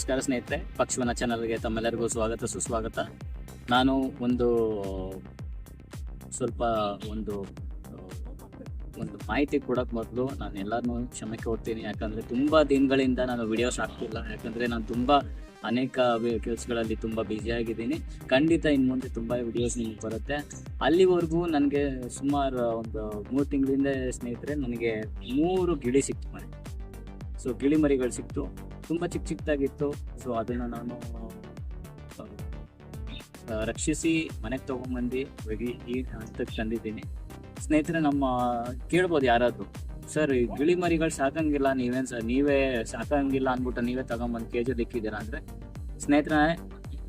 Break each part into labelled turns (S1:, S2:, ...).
S1: ನಮಸ್ಕಾರ ಸ್ನೇಹಿತರೆ, ಪಕ್ಷವನ ಚಾನಲ್ಗೆ ತಮ್ಮೆಲ್ಲರಿಗೂ ಸ್ವಾಗತ, ಸುಸ್ವಾಗತ. ನಾನು ಒಂದು, ಸ್ವಲ್ಪ ಒಂದು ಒಂದು ಮಾಹಿತಿ ಕೊಡೋಕ್ಕೆ ಮೊದಲು ನಾನು ಎಲ್ಲರನ್ನೂ ಕ್ಷಮೆ ಕೊಡ್ತೀನಿ ಯಾಕಂದರೆ ತುಂಬ ದಿನಗಳಿಂದ ನಾನು ವಿಡಿಯೋಸ್ ಹಾಕ್ತಿಲ್ಲ. ಯಾಕಂದರೆ ನಾನು ತುಂಬ ಅನೇಕ ಕೆಲಸಗಳಲ್ಲಿ ತುಂಬ ಆಗಿದ್ದೀನಿ. ಖಂಡಿತ ಇನ್ನು ಮುಂದೆ ತುಂಬ ವಿಡಿಯೋಸ್ ನಿಮಗೆ ಬರುತ್ತೆ. ಅಲ್ಲಿವರೆಗೂ ನನಗೆ ಸುಮಾರು ಒಂದು ಮೂರು ತಿಂಗಳಿಂದ ಸ್ನೇಹಿತರೆ, ನನಗೆ ಮೂರು ಗಿಳಿ ಸಿಕ್ತು ಮನೆ. ಸೊ ಗಿಳಿ ಮರಿಗಳು ಸಿಕ್ತು. ತುಂಬ ಚಿಕ್ಕ ಚಿಕ್ಕದಾಗಿತ್ತು. ಸೊ ಅದನ್ನು ನಾನು ರಕ್ಷಿಸಿ ಮನೆಗೆ ತೊಗೊಂಬಂದು ಹೋಗಿ ಈ- ಹಂತಕ್ಕೆ ತಂದಿದ್ದೀನಿ. ಸ್ನೇಹಿತರೆ, ನಮ್ಮ, ಕೇಳ್ಬೋದು ಯಾರಾದರೂ. ಸರ್ ಗಿಳಿ ಮರಿಗಳು ಸಾಕಂಗಿಲ್ಲ. ನೀವೇನು ಸರ್, ನೀವೇ ಸಾಕಂಗಿಲ್ಲ ಅಂದ್ಬಿಟ್ಟು ನೀವೇ ತಗೊಂಬಂದು ಕೆ ಜಿ ಅಂದರೆ, ಸ್ನೇಹಿತರೆ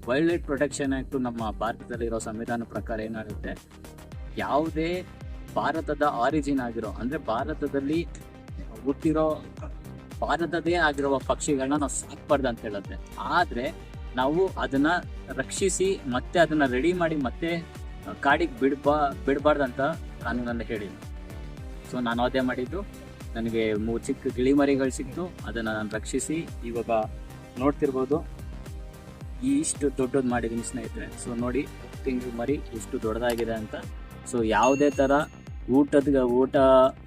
S1: ವೈಲ್ಡ್ ಲೈಫ್ ಪ್ರೊಟೆಕ್ಷನ್ ಆ್ಯಕ್ಟು ನಮ್ಮ ಭಾರತದಲ್ಲಿರೋ ಸಂವಿಧಾನ ಪ್ರಕಾರ ಏನಾಗುತ್ತೆ? ಯಾವುದೇ ಭಾರತದ ಆರಿಜಿನ್ ಆಗಿರೋ, ಅಂದರೆ ಭಾರತದಲ್ಲಿ ಹುಟ್ಟಿರೋ ಭಾರತದೇ ಆಗಿರುವ ಪಕ್ಷಿಗಳನ್ನ ನಾವು ಸಾಕ್ಬಾರ್ದು ಅಂತ ಹೇಳುತ್ತೆ ಆದ್ರೆ ನಾವು ಅದನ್ನ ರಕ್ಷಿಸಿ ಮತ್ತೆ ಅದನ್ನ ರೆಡಿ ಮಾಡಿ ಮತ್ತೆ ಕಾಡಿಗೆ ಬಿಡ್ಬಾ ಬಿಡಬಾರ್ದಂತ ನನ್ನ ಹೇಳಿದ್ದು. ಸೊ ನಾನು ಅದೇ ಮಾಡಿದ್ದು. ನನಗೆ ಮೂ, ಚಿಕ್ಕ ಗಿಳಿ ಮರಿಗಳು ಸಿಕ್ತು. ಅದನ್ನ ನಾನು ರಕ್ಷಿಸಿ ಇವಾಗ ನೋಡ್ತಿರ್ಬೋದು. ಈ ಇಷ್ಟು ದೊಡ್ಡದು ಮಾಡಿದ್ದೀನಿ ಸ್ನೇಹಿತರೆ. ಸೊ ನೋಡಿ ತಿಂಗಳು ಮರಿ ಇಷ್ಟು ದೊಡ್ಡದಾಗಿದೆ ಅಂತ. ಸೊ ಯಾವುದೇ ಥರ ಊಟದ ಊಟ,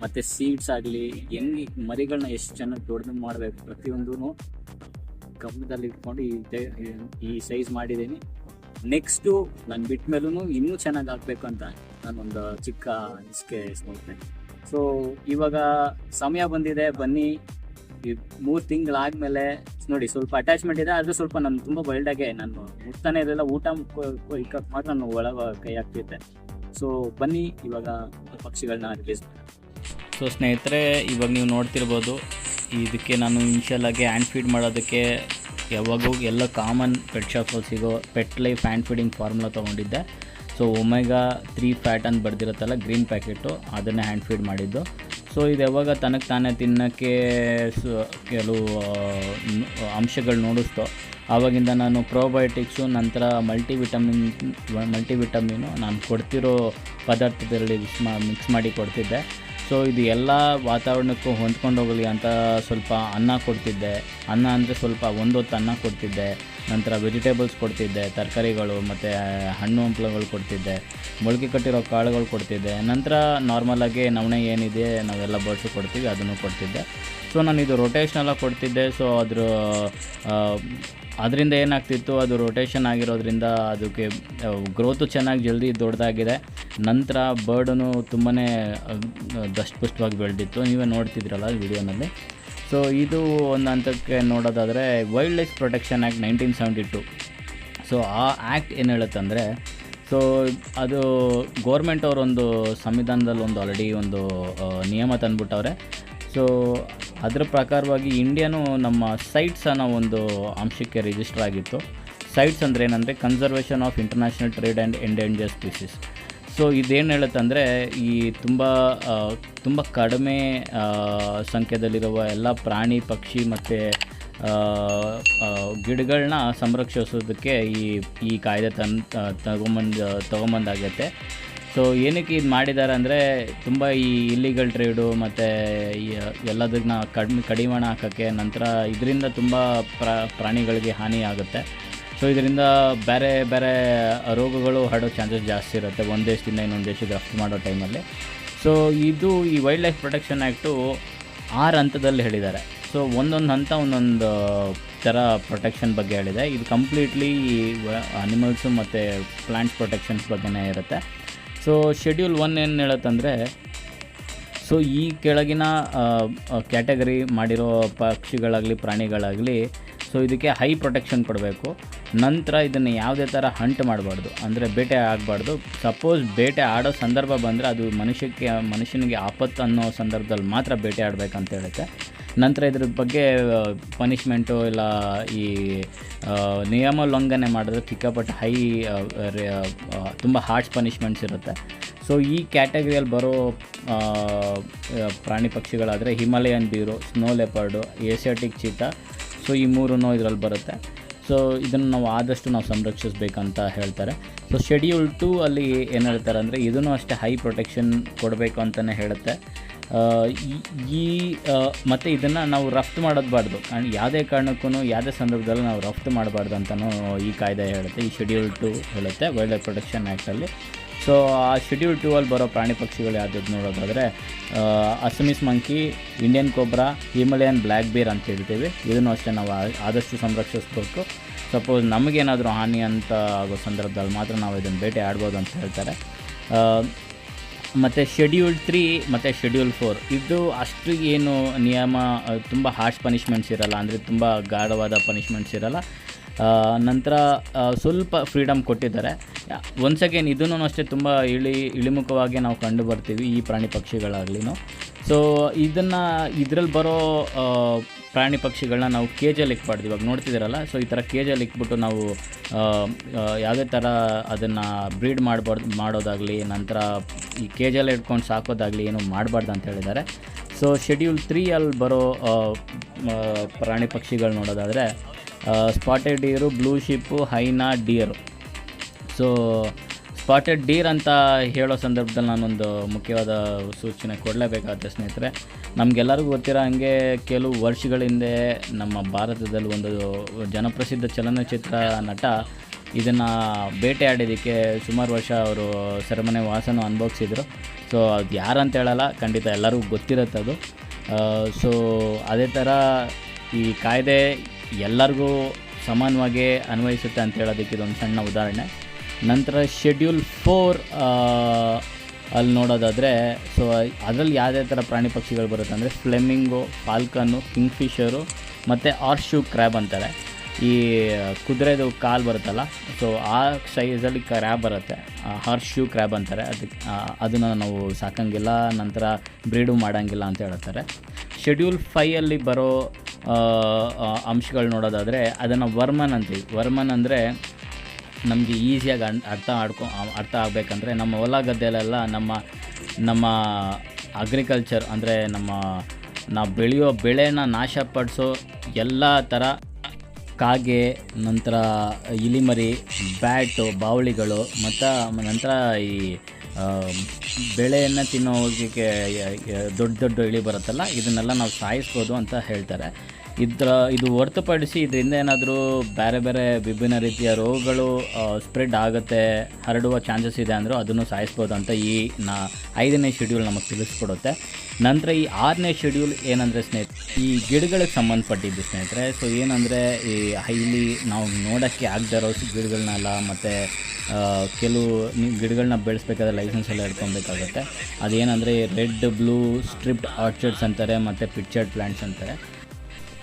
S1: ಮತ್ತೆ ಸೀಡ್ಸ್ ಆಗಲಿ, ಹೆಂಗೆ ಮರಿಗಳನ್ನ ಎಷ್ಟು ಚೆನ್ನಾಗಿ ದೊಡ್ಡದು ಮಾಡಬೇಕು ಪ್ರತಿಯೊಂದೂ ಗಮನದಲ್ಲಿ ಇಟ್ಕೊಂಡು ಈ ಈ ಸೈಜ್ ಮಾಡಿದ್ದೀನಿ. ನೆಕ್ಸ್ಟು ನಾನು ಬಿಟ್ಟ ಮೇಲೂ ಇನ್ನೂ ಚೆನ್ನಾಗಿ ಆಗಬೇಕು ಅಂತ ನಾನೊಂದು ಚಿಕ್ಕ ಅನಿಸಿಕೆ ನೋಡ್ತೇನೆ ಸೊ ಇವಾಗ ಸಮಯ ಬಂದಿದೆ, ಬನ್ನಿ. ಈ ಮೂರು ತಿಂಗಳಾದ್ಮೇಲೆ, ನೋಡಿ ಸ್ವಲ್ಪ ಅಟ್ಯಾಚ್ಮೆಂಟ್ ಇದೆ, ಆದರೂ ಸ್ವಲ್ಪ ನಾನು ತುಂಬ ಬೈಲ್ಡಾಗೆ ನಾನು ಮುಟ್ತಾನೆ ಇರಲಿಲ್ಲ, ಊಟ ಮಾತ್ರ ನಾನು ಒಳಗೆ ಕೈ ಹಾಕ್ತಿದ್ದೆ. ಸೊ ಬನ್ನಿ, ಇವಾಗ ಪಕ್ಷಿಗಳನ್ನ ರಿಲೀಸ್ ಸೊ ಸ್ನೇಹಿತರೆ, ಇವಾಗ ನೀವು ನೋಡ್ತಿರ್ಬೋದು, ಇದಕ್ಕೆ ನಾನು ಇನ್ಷಿಯಲ್ ಆಗಿ ಹ್ಯಾಂಡ್ ಫೀಡ್ ಮಾಡೋದಕ್ಕೆ ಯಾವಾಗೂ ಎಲ್ಲ ಕಾಮನ್ ಪೆಟ್ ಶಾಪಲ್ಲಿ ಸಿಗೋ pet life hand feeding formula ತೊಗೊಂಡಿದ್ದೆ. ಸೊ ಒಮೆಗಾ ತ್ರೀ ಫ್ಯಾಟ್ ಅಂತ ಬರ್ದಿರುತ್ತಲ್ಲ ಗ್ರೀನ್ ಪ್ಯಾಕೆಟು ಅದನ್ನೇ ಹ್ಯಾಂಡ್ ಫೀಡ್ ಮಾಡಿದ್ದು. ಸೊ ಇದು ಯಾವಾಗ ತನಗೆ ತಾನೇ ತಿನ್ನೋಕ್ಕೆ ಕೆಲವು ಅಂಶಗಳು ನೋಡಿಸ್ತೋ. ಆವಾಗಿಂದ ನಾನು ಪ್ರೋಬಯೋಟಿಕ್ಸು ನಂತರ ಮಲ್ಟಿವಿಟಮಿನ್ ಮಲ್ಟಿವಿಟಮಿನು ನಾನು ಕೊಡ್ತಿರೋ ಪದಾರ್ಥದಲ್ಲಿ ಮಿಕ್ಸ್ ಮಾಡಿ ಕೊಡ್ತಿದ್ದೆ. ಸೊ ಇದು ಎಲ್ಲ ವಾತಾವರಣಕ್ಕೂ ಹೊಂದ್ಕೊಂಡು ಹೋಗಲಿ ಅಂತ ಸ್ವಲ್ಪ ಅನ್ನ ಕೊಡ್ತಿದ್ದೆ. ಅನ್ನ ಅಂದರೆ ಸ್ವಲ್ಪ ಒಂದೊತ್ತು ಅನ್ನ ಕೊಡ್ತಿದ್ದೆ. ನಂತರ ವೆಜಿಟೇಬಲ್ಸ್ ಕೊಡ್ತಿದ್ದೆ, ತರಕಾರಿಗಳು ಮತ್ತು ಹಣ್ಣು ಹಂಪಲುಗಳು ಕೊಡ್ತಿದ್ದೆ. ಮೊಳಕೆ ಕಟ್ಟಿರೋ ಕಾಳುಗಳು ಕೊಡ್ತಿದ್ದೆ. ನಂತರ ನಾರ್ಮಲಾಗಿ ನವಣೆ ಏನಿದೆ, ನಾವೆಲ್ಲ ಬಳಸಿ ಕೊಡ್ತೀವಿ, ಅದನ್ನು ಕೊಡ್ತಿದ್ದೆ. ಸೊ ನಾನು ಇದು ರೊಟೇಷನೆಲ್ಲ ಕೊಡ್ತಿದ್ದೆ. ಸೊ ಅದ್ರ ಅದರಿಂದ ಏನಾಗ್ತಿತ್ತು, ಅದು ರೊಟೇಷನ್ ಆಗಿರೋದ್ರಿಂದ ಅದಕ್ಕೆ ಗ್ರೋತು ಚೆನ್ನಾಗಿ ಜಲ್ದಿ ದೊಡ್ಡದಾಗಿದೆ ನಂತರ ಬರ್ಡನು ತುಂಬಾ ದಷ್ಟಪುಷ್ಟವಾಗಿ ಬೆಳೆದಿತ್ತು. ನೀವೇ ನೋಡ್ತಿದ್ರಲ್ಲ ವಿಡಿಯೋನಲ್ಲಿ. ಸೊ ಇದು ಒಂದು ಹಂತಕ್ಕೆ ನೋಡೋದಾದರೆ wildlife protection act nineteen seventy two so ಆ ಆ್ಯಕ್ಟ್ ಏನು ಹೇಳುತ್ತಂದರೆ ಸೊ ಅದು ಗೋರ್ಮೆಂಟ್ ಅವರೊಂದು ಸಂವಿಧಾನದಲ್ಲಿ ಒಂದು ಆಲ್ರೆಡಿ ಒಂದು ನಿಯಮ ತಂದ್ಬಿಟ್ಟವ್ರೆ. ಸೊ ಅದರ ಪ್ರಕಾರವಾಗಿ ಇಂಡಿಯಾನು ನಮ್ಮ ಸೈಟ್ಸ್ ಅನ್ನೋ ಒಂದು ಅಂಶಕ್ಕೆ ರಿಜಿಸ್ಟರ್ ಆಗಿತ್ತು. ಸೈಟ್ಸ್ ಅಂದರೆ ಏನಂದರೆ conservation of international trade and endanger species so ಇದೇನು ಹೇಳುತ್ತಂದರೆ ಈ ತುಂಬ ತುಂಬ ಕಡಿಮೆ ಸಂಖ್ಯೆದಲ್ಲಿರುವ ಎಲ್ಲ ಪ್ರಾಣಿ, ಪಕ್ಷಿ ಮತ್ತು ಗಿಡಗಳನ್ನ ಸಂರಕ್ಷಿಸೋದಕ್ಕೆ ಈ ಈ ಕಾಯ್ದೆ ತನ್ ತಗೊಂಬಂದು, ತೊಗೊಂಬಂದಾಗೈತೆ. ಸೊ ಏನಕ್ಕೆ ಇದು ಮಾಡಿದ್ದಾರೆ ಅಂದರೆ ತುಂಬ ಈ ಇಲ್ಲಿಗಲ್ ಟ್ರೇಡು ಮತ್ತು ಎಲ್ಲದನ್ನ ಕಡಿಮೆ, ಕಡಿವಾಣ ಹಾಕೋಕ್ಕೆ ನಂತರ ಇದರಿಂದ ತುಂಬ ಪ್ರ, ಪ್ರಾಣಿಗಳಿಗೆ ಹಾನಿ ಆಗುತ್ತೆ. ಸೊ ಇದರಿಂದ ಬೇರೆ ಬೇರೆ ರೋಗಗಳು ಹರಡೋ ಚಾನ್ಸಸ್ ಜಾಸ್ತಿ ಇರುತ್ತೆ. ಒಂದು ದೇಶದಿಂದ ಇನ್ನೊಂದು ದೇಶಕ್ಕೆ ರಫ್ತು ಮಾಡೋ ಟೈಮಲ್ಲಿ. ಸೊ ಇದು ಈ ವೈಲ್ಡ್ ಲೈಫ್ ಪ್ರೊಟೆಕ್ಷನ್ ಆ್ಯಕ್ಟು ಆರು ಹಂತದಲ್ಲಿ ಹೇಳಿದ್ದಾರೆ. ಸೊ ಒಂದೊಂದು ಹಂತ ಒಂದೊಂದು ಥರ ಪ್ರೊಟೆಕ್ಷನ್ ಬಗ್ಗೆ ಹೇಳಿದೆ. ಇದು ಕಂಪ್ಲೀಟ್ಲಿ ಅನಿಮಲ್ಸು ಮತ್ತು ಪ್ಲಾಂಟ್ಸ್ ಪ್ರೊಟೆಕ್ಷನ್ಸ್ ಬಗ್ಗೆನೇ ಇರುತ್ತೆ. ಸೊ ಶೆಡ್ಯೂಲ್ ಒನ್ ಏನು ಹೇಳತ್ತಂದರೆ ಸೊ ಈ ಕೆಳಗಿನ ಕ್ಯಾಟಗರಿ ಮಾಡಿರೋ ಪಕ್ಷಿಗಳಾಗಲಿ, ಪ್ರಾಣಿಗಳಾಗಲಿ ಸೊ ಇದಕ್ಕೆ ಹೈ ಪ್ರೊಟೆಕ್ಷನ್ ಕೊಡಬೇಕು. ನಂತರ ಇದನ್ನು ಯಾವುದೇ ಥರ ಹಂಟ್ ಮಾಡಬಾರ್ದು. ಅಂದರೆ ಬೇಟೆ ಆಗಬಾರ್ದು. ಸಪೋಸ್ ಬೇಟೆ ಆಡೋ ಸಂದರ್ಭ ಬಂದರೆ ಅದು ಮನುಷ್ಯಕ್ಕೆ, ಮನುಷ್ಯನಿಗೆ ಆಪತ್ತು ಅನ್ನೋ ಸಂದರ್ಭದಲ್ಲಿ ಮಾತ್ರ ಬೇಟೆ ಆಡಬೇಕಂತ ಹೇಳುತ್ತೆ. ನಂತರ ಇದ್ರ ಬಗ್ಗೆ ಪನಿಷ್ಮೆಂಟು ಇಲ್ಲ, ಈ ನಿಯಮ ಉಲ್ಲಂಘನೆ ಮಾಡಿದ್ರೆ ಸಿಕ್ಕಾಪಟ್ಟೆ ಹೈ ತುಂಬ ಹಾರ್ಡ್ ಪನಿಷ್ಮೆಂಟ್ಸ್ ಇರುತ್ತೆ. ಸೊ ಈ ಕ್ಯಾಟಗರಿಯಲ್ಲಿ ಬರೋ ಪ್ರಾಣಿ ಪಕ್ಷಿಗಳಾದರೆ Himalayan bear snow leopard Asiatic cheetah so ಈ ಮೂರೂ ಇದರಲ್ಲಿ ಬರುತ್ತೆ. ಸೊ ಇದನ್ನು ನಾವು ಆದಷ್ಟು ನಾವು ಸಂರಕ್ಷಿಸಬೇಕಂತ ಹೇಳ್ತಾರೆ. ಸೊ ಶೆಡ್ಯೂಲ್ ಟು ಅಲ್ಲಿ ಏನು ಹೇಳ್ತಾರೆ ಅಂದರೆ, ಇದನ್ನು ಅಷ್ಟೇ ಹೈ ಪ್ರೊಟೆಕ್ಷನ್ ಕೊಡಬೇಕು ಅಂತಲೇ ಹೇಳುತ್ತೆ.
S2: ಈ- ಮತ್ತು ಇದನ್ನು ನಾವು ರಫ್ತು ಮಾಡೋದ್ಬಾರ್ದು ಆ್ಯಂಡ್ ಯಾವುದೇ ಕಾರಣಕ್ಕೂ ಯಾವುದೇ ಸಂದರ್ಭದಲ್ಲೂ ನಾವು ರಫ್ತು ಮಾಡಬಾರ್ದು ಅಂತಲೂ ಈ ಕಾಯ್ದೆ ಹೇಳುತ್ತೆ. ಈ ಶೆಡ್ಯೂಲ್ ಟು ಹೇಳುತ್ತೆ ವೈಲ್ಡ್ ಲೈಫ್ ಪ್ರೊಟೆಕ್ಷನ್ ಆ್ಯಕ್ಟಲ್ಲಿ ಸೊ ಆ ಶೆಡ್ಯೂಲ್ ಟೂ ಅಲ್ಲಿ ಬರೋ ಪ್ರಾಣಿ ಪಕ್ಷಿಗಳು ಯಾವ್ದು ನೋಡೋದಾದರೆ Assamese monkey Indian cobra Himalayan black bear ಅಂತ ಹೇಳ್ತೀವಿ. ಇದನ್ನು ಅಷ್ಟೇ ನಾವು ಆದಷ್ಟು ಸಂರಕ್ಷಿಸ್ಬೇಕು. ಸಪೋಸ್ ನಮಗೇನಾದರೂ ಹಾನಿ ಅಂತ ಆಗೋ ಸಂದರ್ಭದಲ್ಲಿ ಮಾತ್ರ ನಾವು ಇದನ್ನು ಭೇಟಿ ಆಡ್ಬೋದು ಅಂತ ಹೇಳ್ತಾರೆ. ಮತ್ತು ಶೆಡ್ಯೂಲ್ ತ್ರೀ ಮತ್ತು ಶೆಡ್ಯೂಲ್ ಫೋರ್ ಇದು ಅಷ್ಟು ಏನು ನಿಯಮ ತುಂಬ ಹಾರ್ಶ್ ಪನಿಷ್ಮೆಂಟ್ಸ್ ಇರಲ್ಲ. ಅಂದರೆ ತುಂಬ ಗಾಢವಾದ ಪನಿಷ್ಮೆಂಟ್ಸ್ ಇರಲ್ಲ. ನಂತರ ಸ್ವಲ್ಪ ಫ್ರೀಡಮ್ ಕೊಟ್ಟಿದ್ದಾರೆ. ಒನ್ಸ್ ಅಗೇನ್ ಇದನ್ನು ಅಷ್ಟೇ ತುಂಬ ಇಳಿ, ಇಳಿಮುಖವಾಗಿ ನಾವು ಕಂಡು ಬರ್ತೀವಿ ಈ ಪ್ರಾಣಿ ಪಕ್ಷಿಗಳಾಗ್ಲಿನೂ. ಸೊ ಇದನ್ನು ಇದರಲ್ಲಿ ಬರೋ ಪ್ರಾಣಿ ಪಕ್ಷಿಗಳನ್ನ ನಾವು ಕೇಜಲ್ಲಿ ಇಕ್ಬಾರ್ದು. ಇವಾಗ ನೋಡ್ತಿದ್ದೀರಲ್ಲ? ಸೊ ಈ ಥರ ಕೇಜಲ್ಲಿ ಇಕ್ಬಿಟ್ಟು ನಾವು ಯಾವುದೇ ಥರ ಅದನ್ನು ಬ್ರೀಡ್ ಮಾಡಬಾರ್ದು, ಮಾಡೋದಾಗಲಿ, ನಂತರ ಈ ಕೇಜಲ್ಲಿ ಇಟ್ಕೊಂಡು ಸಾಕೋದಾಗಲಿ ಏನು ಮಾಡಬಾರ್ದು ಅಂತ ಹೇಳಿದ್ದಾರೆ. ಸೊ ಶೆಡ್ಯೂಲ್ ತ್ರೀ ಅಲ್ಲಿ ಬರೋ ಪ್ರಾಣಿ ಪಕ್ಷಿಗಳು ನೋಡೋದಾದರೆ spotted deer blue sheep hyena deer so spotted deer ಅಂತ ಹೇಳೋ ಸಂದರ್ಭದಲ್ಲಿ ನಾನೊಂದು ಮುಖ್ಯವಾದ ಸೂಚನೆ ಕೊಡಲೇಬೇಕಾದ ಸ್ನೇಹಿತರೆ, ನಮಗೆಲ್ಲರಿಗೂ ಗೊತ್ತಿರೋ ಹಾಗೆ ಕೆಲವು ವರ್ಷಗಳ ಹಿಂದೆ ನಮ್ಮ ಭಾರತದಲ್ಲಿ ಒಂದು ಜನಪ್ರಸಿದ್ಧ ಚಲನಚಿತ್ರ ನಟ ಇದನ್ನು ಬೇಟೆಯಾಡಿದ್ದಕ್ಕೆ ಸುಮಾರು ವರ್ಷ ಅವರು ಸೆರೆಮನೆ ವಾಸನ ಅನುಭವಿಸಿದರು. ಸೊ ಅದು ಯಾರಂತ ಹೇಳಲ್ಲ, ಖಂಡಿತ ಎಲ್ಲರಿಗೂ ಗೊತ್ತಿರುತ್ತೆ ಅದು. ಸೊ ಅದೇ ಥರ ಈ ಕಾಯ್ದೆ ಎಲ್ಲರಿಗೂ ಸಮಾನವಾಗಿ ಅನ್ವಯಿಸುತ್ತೆ ಅಂತ ಹೇಳೋದಕ್ಕೆ ಇದೊಂದು ಸಣ್ಣ ಉದಾಹರಣೆ. ನಂತರ ಶೆಡ್ಯೂಲ್ ಫೋರ್ ಅಲ್ಲಿ ನೋಡೋದಾದರೆ ಸೊ ಅದರಲ್ಲಿ ಯಾವುದೇ ಥರ ಪ್ರಾಣಿ ಪಕ್ಷಿಗಳು ಬರುತ್ತೆ ಅಂದರೆ ಫ್ಲೆಮಿಂಗು ಫಾಲ್ಕನ್ನು ಕಿಂಗ್ಫಿಷರು ಮತ್ತು ಆರ್ಶು ಕ್ರ್ಯಾಬ್ ಅಂತಾರೆ. ಈ, ಕುದುರೆದು ಕಾಲು ಬರುತ್ತಲ್ಲ ಸೊ ಆ ಸೈಜಲ್ಲಿ ಕ್ರ್ಯಾಬ್ ಬರುತ್ತೆ. ಹಾರ್ಶ್ ಶೂ ಕ್ರ್ಯಾಬ್ ಅಂತಾರೆ. ಅದಕ್ಕೆ ಅದನ್ನು ನಾವು ಸಾಕಂಗಿಲ್ಲ, ನಂತರ ಬ್ರೀಡು ಮಾಡೋಂಗಿಲ್ಲ ಅಂತ ಹೇಳ್ತಾರೆ. ಶೆಡ್ಯೂಲ್ ಫೈಯಲ್ಲಿ ಬರೋ ಅಂಶಗಳು ನೋಡೋದಾದರೆ, ಅದನ್ನು ವರ್ಮನ್ ಅಂತೀವಿ. ವರ್ಮನ್ ಅಂದರೆ ನಮಗೆ ಈಸಿಯಾಗಿ ಅರ್ಥ ಮಾಡ್ಕೊ ಅರ್ಥ ಆಗಬೇಕಂದ್ರೆ ನಮ್ಮ ಹೊಲ ಗದ್ದೆಲೆಲ್ಲ ನಮ್ಮ ನಮ್ಮ ಅಗ್ರಿಕಲ್ಚರ್ ಅಂದರೆ ನಮ್ಮ, ನಾವು ಬೆಳೆಯೋ ಬೆಳೆನ ನಾಶಪಡಿಸೋ ಎಲ್ಲ ಥರ ಕಾಗೆ, ನಂತರ ಇಲಿಮರಿ, ಬ್ಯಾಟು ಬಾವಳಿಗಳು ಮತ್ತು ನಂತರ ಈ ಬೆಳೆಯನ್ನು ತಿನ್ನೋ ತಿನ್ನೋದಕ್ಕೆ ದೊಡ್ಡ ದೊಡ್ಡ ಇಳಿ ಬರುತ್ತಲ್ಲ, ಇದನ್ನೆಲ್ಲ ನಾವು ಸಾಯಿಸ್ಬೋದು ಅಂತ ಹೇಳ್ತಾರೆ. ಇದ್ರ, ಇದು ಹೊರತುಪಡಿಸಿ ಇದರಿಂದ ಏನಾದರೂ ಬೇರೆ ಬೇರೆ ವಿಭಿನ್ನ ರೀತಿಯ ರೋಗಗಳು ಸ್ಪ್ರೆಡ್ ಆಗುತ್ತೆ, ಹರಡುವ ಚಾನ್ಸಸ್ ಇದೆ ಅಂದರೂ ಅದನ್ನು ಸಾಯಿಸ್ಬೋದು ಅಂತ ಈ ನಾ, ಐದನೇ ಶೆಡ್ಯೂಲ್ ನಮಗೆ ತಿಳಿಸ್ಕೊಡುತ್ತೆ. ನಂತರ ಈ ಆರನೇ ಶೆಡ್ಯೂಲ್ ಏನಂದರೆ ಸ್ನೇಹಿತರೆ, ಈ ಗಿಡಗಳಿಗೆ ಸಂಬಂಧಪಟ್ಟಿದ್ದು ಸ್ನೇಹಿತರೆ ಸೊ ಏನಂದರೆ ಈ ಹೈಲಿ ನಾವು ನೋಡೋಕ್ಕೆ ಆಗದೆ ಇರೋ ಗಿಡಗಳನ್ನೆಲ್ಲ ಮತ್ತು ಕೆಲವು ಗಿಡಗಳನ್ನ ಬೆಳೆಸ್ಬೇಕಾದ್ರೆ ಲೈಸೆನ್ಸ್ ಎಲ್ಲ ಹಿಡ್ಕೊಬೇಕಾಗುತ್ತೆ. ಅದೇನಂದರೆ ರೆಡ್ ಬ್ಲೂ ಸ್ಟ್ರಿಪ್ಡ್ ಆರ್ಚರ್ಡ್ಸ್ ಅಂತಾರೆ, ಮತ್ತು ಪಿಕ್ಚರ್ಡ್ ಪ್ಲ್ಯಾಂಟ್ಸ್ ಅಂತಾರೆ.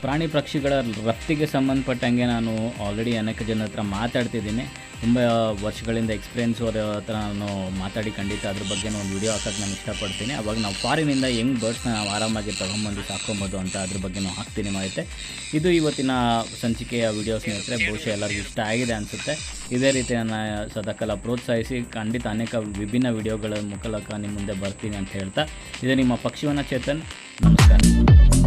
S2: ಪ್ರಾಣಿ ಪಕ್ಷಿಗಳ ರಫ್ತಿಗೆ ಸಂಬಂಧಪಟ್ಟಂಗೆ ನಾನು ಆಲ್ರೆಡಿ ಅನೇಕ ಜನರ ಹತ್ರ ಮಾತಾಡ್ತಿದ್ದೀನಿ. ತುಂಬ ವರ್ಷಗಳಿಂದ ಎಕ್ಸ್ಪೀರಿಯನ್ಸ್ ಅವ್ರ ಹತ್ರ ನಾನು ಮಾತಾಡಿ ಖಂಡಿತ ಅದ್ರ ಬಗ್ಗೆ ಒಂದು ವಿಡಿಯೋ ಹಾಕೋಕ್ಕೆ ನಾನು ಇಷ್ಟಪಡ್ತೀನಿ. ಅವಾಗ ನಾವು ಫಾರಿನಿಂದ ಹೆಂಗೆ ಬರ್ಡ್ಸ್ನ ನಾವು ಆರಾಮಾಗಿ ತೊಗೊಂಬಂದು ಸಾಕೊಬೋದು ಅಂತ ಅದ್ರ ಬಗ್ಗೆ ನಾವು ಹಾಕ್ತೀನಿ ಮಾಹಿತಿ. ಇದು ಇವತ್ತಿನ ಸಂಚಿಕೆಯ ವಿಡಿಯೋ ಸ್ನೇಹಿತರೆ, ಬಹುಶಃ ಎಲ್ಲರಿಗೂ ಇಷ್ಟ ಆಗಿದೆ ಅನಿಸುತ್ತೆ. ಇದೇ ರೀತಿ ನಾನು ಸದಾಕಾಲ ಪ್ರೋತ್ಸಾಹಿಸಿ ಖಂಡಿತ ಅನೇಕ ವಿಭಿನ್ನ ವಿಡಿಯೋಗಳ ಮೂಲಕ ನಿಮ್ಮ ಮುಂದೆ ಬರ್ತೀನಿ ಅಂತ ಹೇಳ್ತಾ. ಇದು ನಿಮ್ಮ ಪಕ್ಷಿವನ ಚೇತನ್. ನಮಸ್ಕಾರ.